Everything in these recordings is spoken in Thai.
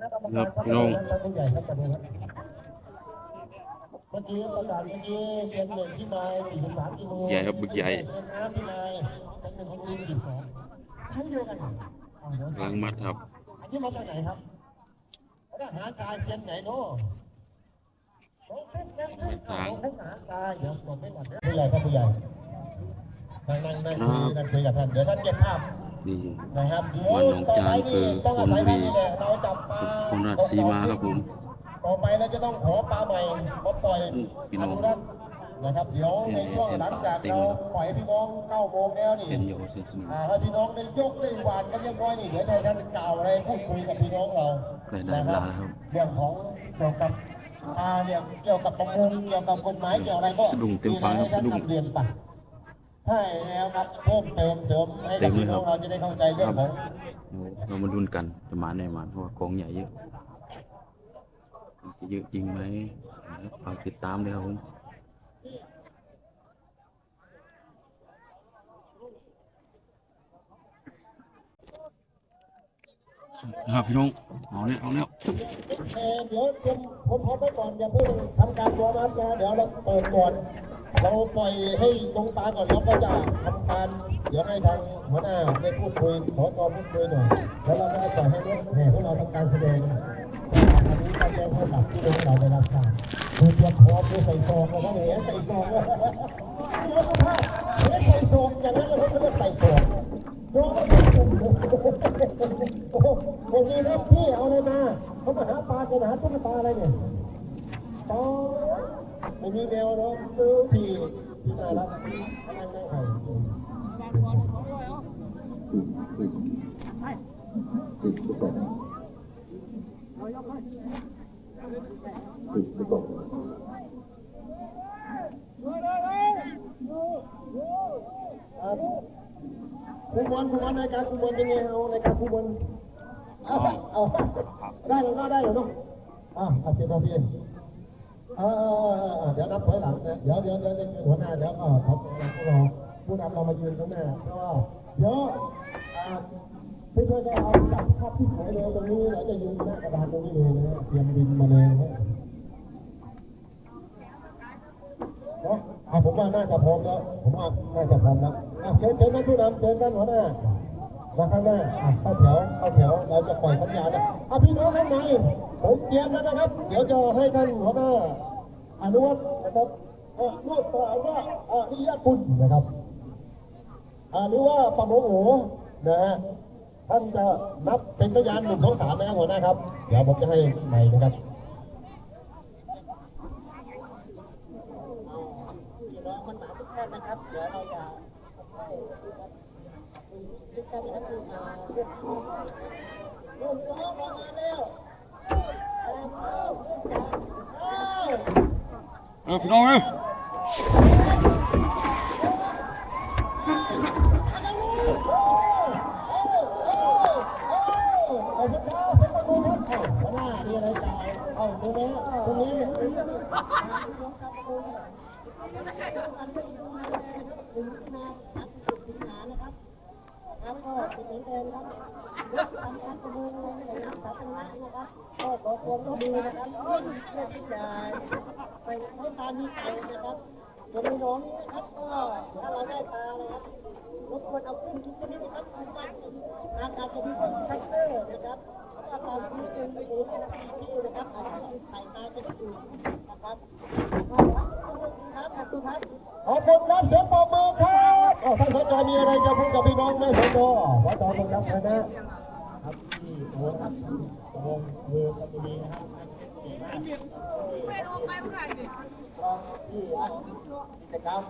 ครับท่านผู้ใหญ่ครับท่านผู้ใหญ่เมื่อกี้ประกาศเมื่อกี้เรียนเด็กที่นาย43กิโลใหญ่ครับบึกใหญ่เรียนน้ำที่นายเป็นหนึ่งของทีม42ใช้เดียวกันเหรอเอาเดี๋ยวกำลังมัดครับอันนี้มาจากไหนครับทหารกายเชียนไหนเนาะโอ้เป็นเป็นเป็นทหารกายเดี๋ยวผมไม่หมดนะผู้ใหญ่ครับผู้ใหญ่นั่งนั่งนั่งคุยนั่งคุยกับท่านเดี๋ยวท่านเก็บภาพ นี่นะครับเดี๋ยววันหนองต่อจาไปนคืนี่อต้องอาศัยคนบุรีท่านนี่แหละเราจับปลาคนราชสีมาครับผม ต่อไปเราจะต้องขอปลาใหม่มาปล่อยอืมพี่น้องนุรักษ์นะครับเดี๋ยวในช่วงหลังจากเราปล่อยให้พี่น้องเก้าโมงแล้วนี่ เส้นโยเส้นสนุกอ่าให้พี่น้องได้ยกได้หวานกันเรียบร้อยนี่เดี๋ยวให้ท่านกล่าวอะไรพูดคุยกับพี่น้องเราใกล้ได้เวลาแล้วครับ เรื่องของเกี่ยวกับอ่าเรื่องเกี่ยวกับประมงเกี่ยวกับกฎหมายเกี่ยวอะไรก็สะดุ้งเต็มฟังครับให้ท่านสะดุ้ง นำเรียนไป ใช่แล้วครับเพิ่มเติมเสริมให้เต็กับมเลยพี่น้องครับเราจะได้เข้าใจเรื่องของโอ้เรามาดุนกันจะมาแน่มาเพราะว่าของใหญ่เยอะจะเยอะจริงไหมฝากติดตามเลยครับผมนะครับพี่น้องเอาเนี่ยเอาเนี่ยเอ่อเดี๋ยวเตรียมผมขอไปก่อนอย่าเพิ่งทำการตัวมัดนะเดี๋ยวเราเปิดก่อน เราปล่อยให้ลงตาก่อนแล้วก็จะทำการเดี๋ยวให้ทางหัวหน้าได้พูดคุยขอตอพูดคุยหน่อยแล้วเราก็จะปล่อยให้รถแห่ของเราทำการแสดงอันนี้ต้องแจ้งให้กับที่น้องเราได้รับทราบคือเตรียมพร้อมคือใส่ซองแล้วก็เหนียใส่ซองแล้วเดี๋ยวก็พลาดเดี๋ยวใส่ซองอย่างนั้นเราก็เรียกใส่ซองโอ้โหโอ้โหคนนี้นะพี่เอาอะไรมาเขามาหาปลาจะหาตุ๊กตาอะไรเนี่ยอ๋อไม่มีแนวเนาะดูที่ที่น่ารักนั่งนั่งไอ้ ครับคุมบอลคุมบอลในการคุมบอลเป็นไงเอาในการคุมบอลเอาไปเอาไปได้หรือไม่ได้หรือเนาะอะอาเจ็บมาพี่เออเออเออเออเดี๋ยวนับถอยหลังเดี๋ยวเดี๋ยวเดี๋ยวหัวหน้าเดี๋ยวก็เขาเรา ผู้นำเรามายืนข้างหน้าเพราะว่าเดี๋ยวอ่เพื่อนๆก็เอาจับภาพที่สวยเลยตรงนี้เราจะยืนหน้ากระดานตรงนี้เลยนะเตรียมบินมาเลยนะเนาะเอาผมว่าน่าจะพร้อมแล้ว ผมว่าน่าจะพร้อมแล้วอะเชิญเชิญท่านผู้นำเชิญท่านหัวหน้ามาข้างหน้าอะเข้าแถวเข้าแถวเราจะปล่อยสัญญาณนะอะพี่น้องข้างในผมเตรียมแล้วนะครับ เดี๋ยวจะให้ท่านหัวหน้าอนุวัฒน์นะครับเอ่อรูปต่อว่าอ่อนิยคุณนะครับ อ่าหรือว่าปะโมโหนะฮะท่านจะนับเป็นพยานหนึ่งสองสามนะครับหัวหน้าครับ เดี๋ยวผมจะให้ใหม่นะครับพี่น้องมันหมายทุกท่านนะครับเดี๋ยวเราจะทุกท่านนะครับที่มาเรียกร้องเรื่องร้องมาแล้วเออพี่น้องเอ้ย เอาพุทธาเป็นประตูครับครับก็เป็นเหมือนเดิมครับทำการประมูลในนามสาธารณะนะครับก็ขอความร่วมมือนะครับเพื่อที่จะไปให้การมีใจนะครับ ส่วนในน้องนี้นะครับก็ถ้าเราได้ปลานะครับรบกวนเอาขึ้นทุกชนิดนะครับทางการทางการจะมีคนคัสเตอร์นะครับแล้วก็ตามที่เป็นไปดูในนาทีที่นะครับอาจจะมีไข่ปลาจะได้ดูนะครับขอบคุณครับขอบคุณครับเสียงปรบมือครับอ๋อท่านสจมีอะไรจะพูดกับพี่น้องไหมสจวัดต่อตรงครับคณะครับที่โอ้ครับตรงเวอรือสมุทรีนะครับ ก็ที่กิจกรรม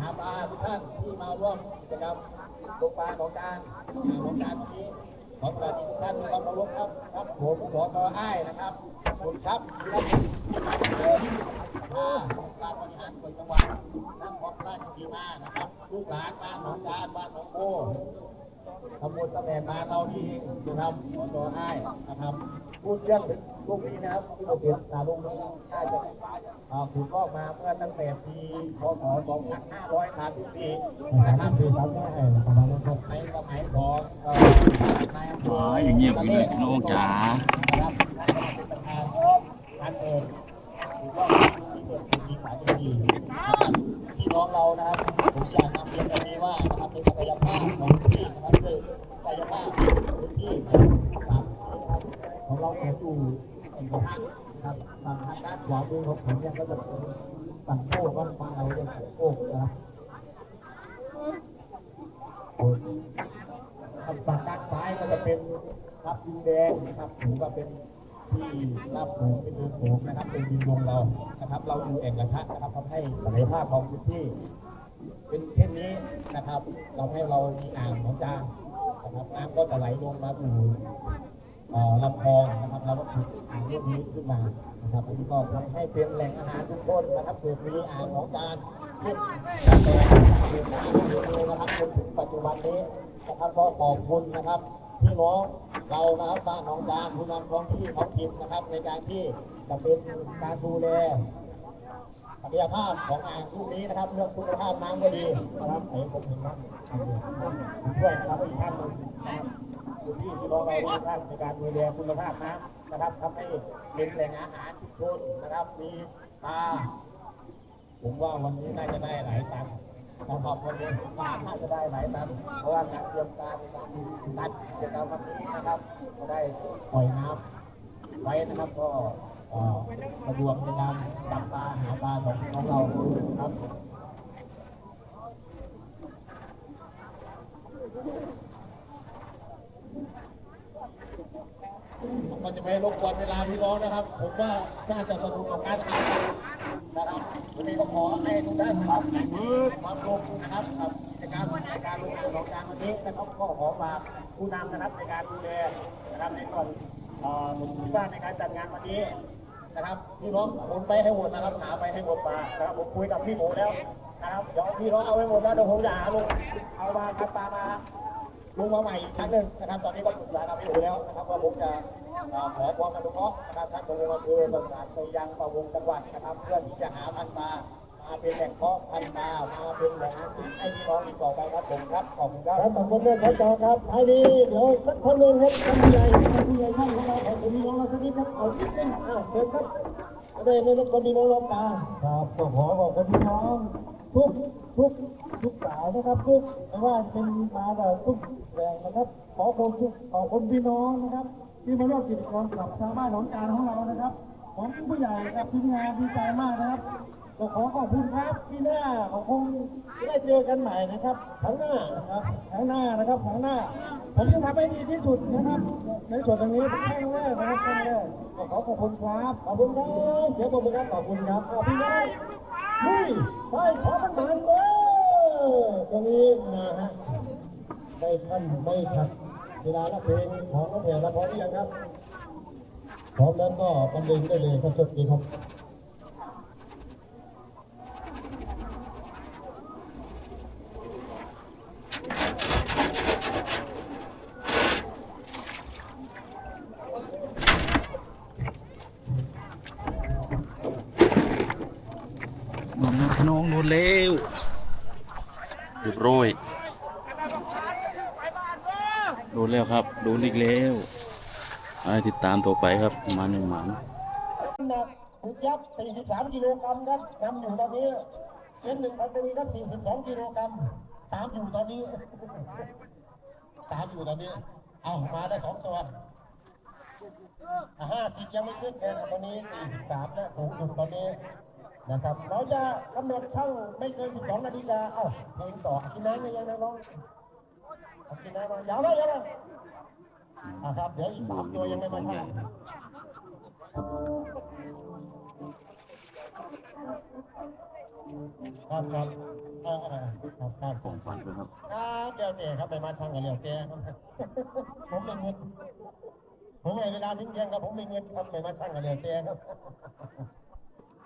หาปลาทุกท่านที่มาร่วมกิจกรรมตกปลาของการของการนี้ขอสวัสดีทุกท่านมีความเคารพครับครับผมขอต่ออ้ายนะครับขอบคุณครับที่ได้มาการบริหารส่วนจังหวัดทั้งของราชสีมานะครับลูกหลานบ้านหนองจานบ้านหนองโพ ทำบุญตั้งแต่มาเราที่เองนะครับต่อให้นะครับ พูดเรื่องลูกนี้นะครับที่เราเปลี่ยนสาลุงนี้น่าจะถูกก็มาเมื่อตั้งแต่ปีพศ2534นะครับปีสามแม่ประมาณนั้นครับในสมัยของนายอำเออย่างเงียบอยู่เลยน้องจ๋าคที่เปิดปีสามสี่น้องเรานะครับ ทางด้านขวามือของผมเนี่ยก็จะเป็นฝั่งโค้งบ้านฟ้าเราเรียกฝั่งโค้งนะครับทางฝั่งด้านซ้ายก็จะเป็นรับดินแดงนะครับถือว่าเป็นที่รับสูเป็นเดินสูนะครับเป็นดินลงเรานะครับ เราอยู่เอกภาพนะครับทำให้ศักยภาพของพื้นที่เป็นเช่นนี้นะครับ เราให้เรามีอ่างของจางนะครับน้ำก็จะไหลลงมาสู่ ลำคลองนะครับเราก็ขุดอ่างเรื่องนี้ขึ้นมานะครับอันนี้ก็ทำให้เป็นแหล่งอาหารทุกคนนะครับเกิดมีอ่างของจานขึ้นแต่เกิดมาเรื่อยๆนะครับจนถึงปัจจุบันนี้นะครับก็ขอบคุณนะครับพี่น้องเรานะครับบ้านหนองจานผู้นำท้องที่ท้องถิ่นนะครับ ในการที่จะเป็นการดูแลศักยภาพของอ่างลูกนี้นะครับเรื่องคุณภาพน้ำก็ดีนะครับผมเห็นน้ำช่วยนะครับอีกท่านหนึ่ง นะครับอยู่ที่พี่น้องเราทุกท่านในการดูแลคุณภาพน้ำนะครับทำให้เป็นแหล่งอาหารชุมชนนะครับมีปลาผมว่าวันนี้น่าจะได้หลายตันนะครับวันนี้ปลาน่าจะได้หลายตันเพราะว่าการเตรียมการในการตัดกิจกรรมวันนี้นะครับจะได้ปล่อยน้ำไว้นะครับก็สะดวกในการจับปลาหาปลาของของเราครับ มันจะไม่รบกวนเวลาพี่น้องนะครับ ผมว่าน่าจะสนุกกับการอ่านนะครับวันนี้ก็ขอให้ทุกท่านครับความลงนะครับกับกิจกรรมในการลงทุนของการวันนี้นะครับก็ขอฝากผู้นำนะครับในการดูแลนะครับในก่อนเอ่อผมคิดว่าในการจัดงานวันนี้นะครับพี่น้องหมุนไปให้หมดนะครับหาไปให้หมดมานะครับผมคุยกับพี่หมูแล้วนะครับเดี๋ยวพี่น้องเอาไปหมดแล้วเดี๋ยวผมจะหาลงเอามาคัดตามาลุงมาใหม่อีกครั้งหนึ่งนะครับ ตอนนี้ก็ปรึกษากับพี่หมูแล้วนะครับว่าผมจะ ขอความอนุเคราะห์นะครับท่านประธานอำเภอประสานไปยังประวงจังหวัดนะครับเพื่อที่จะหาพันธุ์ปลามาเป็นแหล่งเพาะพันธุ์ปลามาเป็นแหล่งอาหารให้พี่น้องอีกต่อไปครับผมครับขอบคุณครับขอบคุณด้วยครับครับไอ้นี่เดี๋ยวสักคนหนึ่งครับท่านผู้ใหญ่ท่านผู้ใหญ่ท่านของเราขอบคุณพี่น้องเราสักนิดครับเอนิดนึงอ้าวเชิญครับเอาได้ไม่รบกวนพี่น้องเราปลาครับก็ขอขอบคุณพี่น้องทุกทุกทุกสายนะครับทุกไม่ว่าเป็นมาแบบทุกแรงนะครับ ขอขอบคุณขอบคุณพี่น้องนะครับ ที่มาร่วมกิจกรรมกับชาวบ้านหนองจานของเรานะครับของผู้ใหญ่กับทีมงานดีใจมากนะครับก็ขอขอบคุณครับที่หน้าของคงได้เจอกันใหม่นะครับครั้งหน้านะครับครั้งหน้านะครับครั้งหน้า ผมจะทำให้ดีที่สุดนะครับ ในส่วนตรงนี้เป็นครั้งแรกนะครับครั้งแรกก็ขอขอบคุณครับขอบคุณครับเดี๋ยวขอบคุณครับขอบคุณครับขอบคุณครับลุยไปขอพันานเด้อตรงนี้นะฮะไม่ทันไม่ทัน เวลาละเพลงของน้องแผ่ละพร้อมหรือยังครับ พร้อมแล้วก็บรรเลงได้เลยครับโชคดีครับโดนแล้วพี่น้องโดนแล้วเรียบร้อย โดนแล้วครับโดนอีกแล้วให้ติดตามต่อไปครับหมันหมันหนักถึกยักษ์43กิโลกรัมครับนำอยู่ตอนนี้เส้นหนึ่งพันบุรีครับ42กิโลกรัมตามอยู่ตอนนี้ ตามอยู่ตอนนี้ เอามาได้สองตัวห้าสิบยังไม่ขึ้นเลยตอนนี้43และสูงสุดตอนนี้นะครับเราจะกำหนดช่าไม่เกิน12นาฬิกาเอ้าเพลงต่อกินน้ำหรือยังน้อง กินน้ำมายาวเลยยาวเลยอะครับ เดี๋ยวอีกสามตัวยังไม่มาใช่ครับครับเออครับครับของขวัญด้วยครับครับเดี๋ยวเจ๊ครับไปมาช่างกันเดี๋ยวเจ๊ครับผมไม่เงินผมไม่เวลาทิ้งเที่ยงครับผมไม่เงินครับไปมาช่างกันเดี๋ยวเจ๊ครับ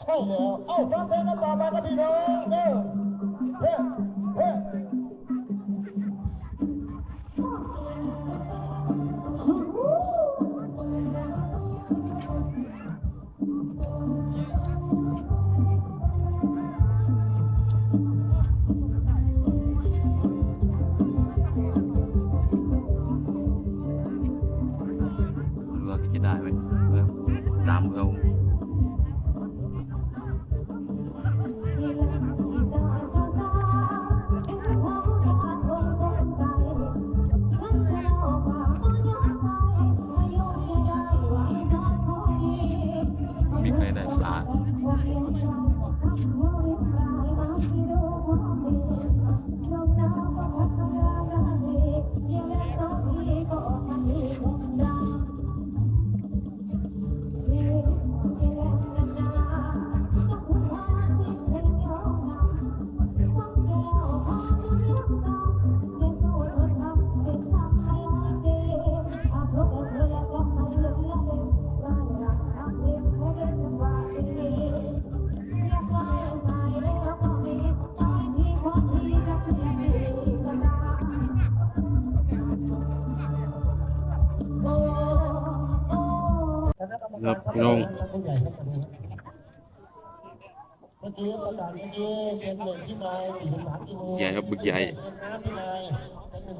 ใช่แล้วเอ้าฟังเพลงกันต่อมาครับพี่น้องเด้อเฮ้เฮ้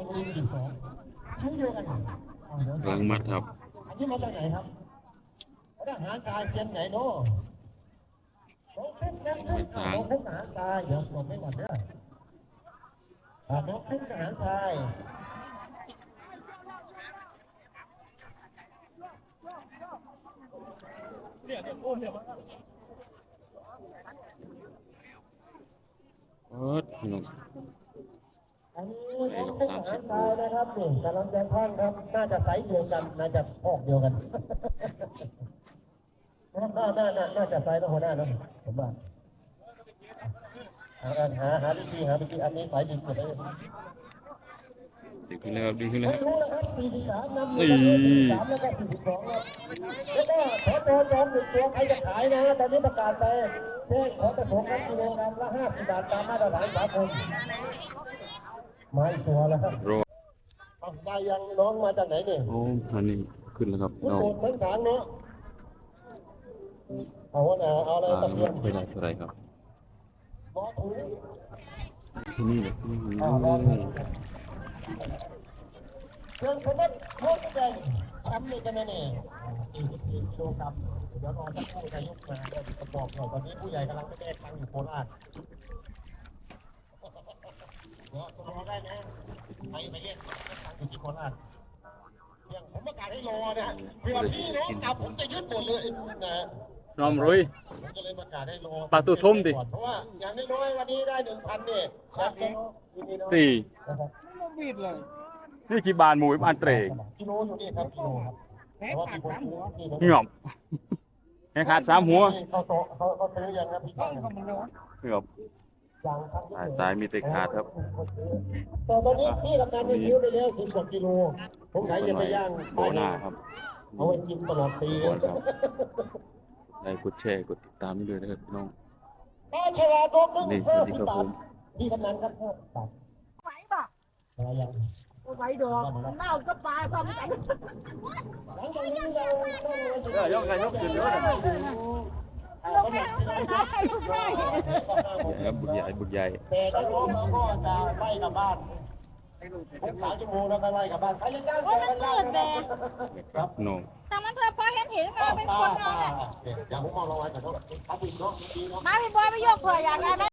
องลิงสิบสองทั้งเดียวกันเอาเดี๋ยวกำลังมัดครับอันนี้มาจากไหนครับทหารกายเชียนไหนเนาะน้องขึ้นนะน้องขึ้นทหารกายเดี๋ยวผมไม่หมดเด้ออ่าน้องขึ้นทหารกาย เอิร์ดพี่น้องอันนี้น้องขึ้นทหารกายนะครับนี่กำลังจะท่องครับ น่าจะไซส์เดียวกัน น่าจะออกเดียวกันน่าน่าน่าน่าน่าจะไซส์นะหัวหน้าเนอะผมว่าหาหาหาวิธีหาวิธีอันนี้สายดินสุดเลย ดีขึ้นแล้วครับดีขึ้นแล้วครับรู้แล้วครับ43นำอยู่แล้วก็42ครับแล้วก็ขอตัวจองหนึ่งตัวใครจะขายนะตอนนี้ประกาศไปแจ้งขอตะโกนครับกิโลกรัมละ50บบาทตามมาตรฐานสากลมาอีกตัวแล้วครับรอได้ยังน้องมาจากไหนเนี่ยโอ้อันนี้ขึ้นแล้วครับพุทน้องโธทั้งสางเนาะเอาวะนะเอาอะไรตะเกียบไม่ได้เท่าไรครับหมอถุงที่นี่เลยอืม เครื่องสมมติโคตรแดงแชมป์เลยกันนะเนี่ย44กิโลกรัมเดี๋ยวรอสักครู่จะยกมาเดี๋ยวจะบอกหน่อยตอนนี้ผู้ใหญ่กำลังไม่ได้ตังค์อยู่โคราชเนี่ยคุณรอได้นะไปไปเรียกตังค์อยู่ที่โคราชอย่างผมประกาศให้รอนะเผื่อพี่น้องกลับผมจะยึดหมดเลยนะน้อมรุยผมก็เลยประกาศให้รอปากตู้ทุ่มดิเพราะว่าอย่างน้อยๆวันนี้ได้หนึ่งพันเนี่ยแชมป์ เองยินดีด้วยสี่นะครับนี่กี่บานหมูบานเตรงกิโลอยู่นี่ครับกิโลครับแต่ว่ามีคนซื้อนี่นะเหงอบแค่ขาดสามหัวเขาโตเขาเขาซื้อยังครับพี่ต้องเหงอบยังครับสายสายมีแต่ขาดครับแต่ตอนนี้พี่กำนันไปซื้อไปแล้วสิบกว่ากิโลสงสัยจะไปย่างโบหน้าครับเอาไว้กินตลอดปีโบครับได้กดแชร์กดติดตามนี่เลยนะครับพี่น้องป้าชลาโดกึ่งนี่สห้าวัสดีสิบครับบาผทมพี่กำนันครับ อะไรยังไหวดอกเน่าก็ปลาซ้ำกันยกไงยกขึ้นยนะลงไปข้างล่างได้ไปใหญ่ครับบึกใหญ่บึกใหญ่แต่ถ้าน้องก็จะไล่กลับบ้านทุกสามชั่วโมงแล้วก็ไล่กลับบ้านใครจะจ้างแกก็จ้างครับน้องแต่มันเธอพอเห็นเห็นมาเป็นคนป้าเนาะอย่าผมมองลงไว้แต่ก็ปิดเนาะมาพี่บอยไปยกเผื่ออยากได้